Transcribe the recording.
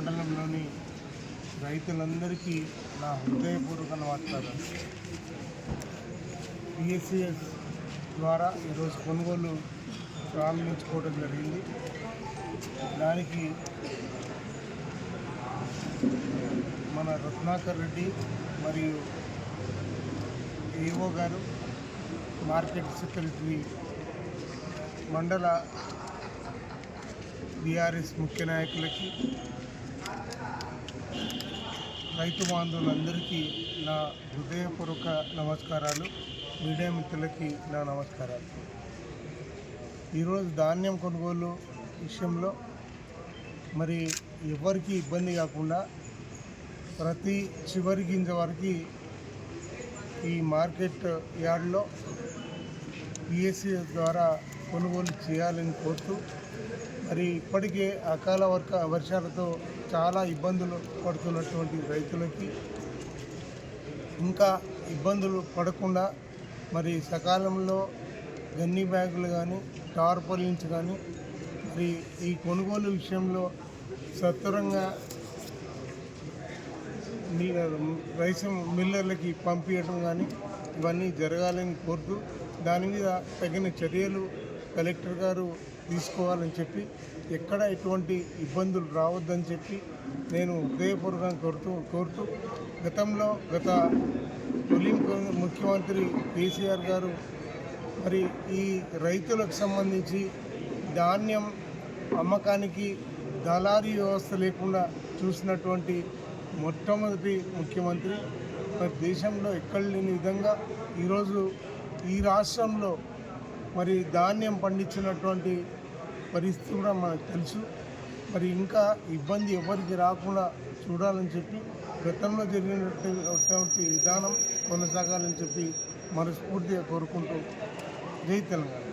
మండలంలోని రైతులందరికీ నా హృదయపూర్వక నమస్కారాలు. పిఎస్సిఎస్ ద్వారా ఈరోజు కొనుగోలు ప్రారంభించుకోవడం జరిగింది. దానికి మన రత్నాకర్ రెడ్డి మరియు ఏఓ గారు మార్కెట్ సెక్రటరీ మండల బీఆర్ఎస్ ముఖ్య నాయకులకి రైతు బాంధవులందరికీ నా హృదయపూర్వక నమస్కారాలు మీడియా మిత్రులకి నా నమస్కారాలు. ఈరోజు ధాన్యం కొనుగోలు విషయంలో మరి ఎవరికి ఇబ్బంది కాకుండా ప్రతి చివరి గింజ వరకు ఈ మార్కెట్ యార్డ్లో పిఎస్సి ద్వారా కొనుగోలు చేయాలని కోరుతూ మరి ఇప్పటికే అకాల వర్క వర్షాలతో చాలా ఇబ్బందులు పడుతున్నటువంటి రైతులకి ఇంకా ఇబ్బందులు పడకుండా మరి సకాలంలో గన్ని బ్యాగులు కానీ టార్పలిన్స్ కానీ మరి ఈ కొనుగోలు విషయంలో సత్వరంగా రైస్ మిల్లర్లకి పంపించడం కానీ ఇవన్నీ జరగాలని కోరుతూ దాని మీద తగిన చర్యలు కలెక్టర్ గారు తీసుకోవాలని చెప్పి ఎక్కడ ఎటువంటి ఇబ్బందులు రావద్దని చెప్పి నేను హృదయపూర్వకంగా కోరుతూ కోరుతూ గతంలో గత తొలి ముఖ్యమంత్రి కేసీఆర్ గారు మరి ఈ రైతులకు సంబంధించి ధాన్యం అమ్మకానికి దళారీ వ్యవస్థ లేకుండా చూసినటువంటి మొట్టమొదటి ముఖ్యమంత్రి మరి దేశంలో ఎక్కడ లేని విధంగా ఈరోజు ఈ రాష్ట్రంలో మరి ధాన్యం పండించినటువంటి పరిస్థితి కూడా మనకు తెలుసు. మరి ఇంకా ఇబ్బంది ఎవరికి రాకుండా చూడాలని చెప్పి గతంలో జరిగినటువంటి విధానం కొనసాగాలని చెప్పి మనస్ఫూర్తిగా కోరుకుంటూ జై తెలంగాణ.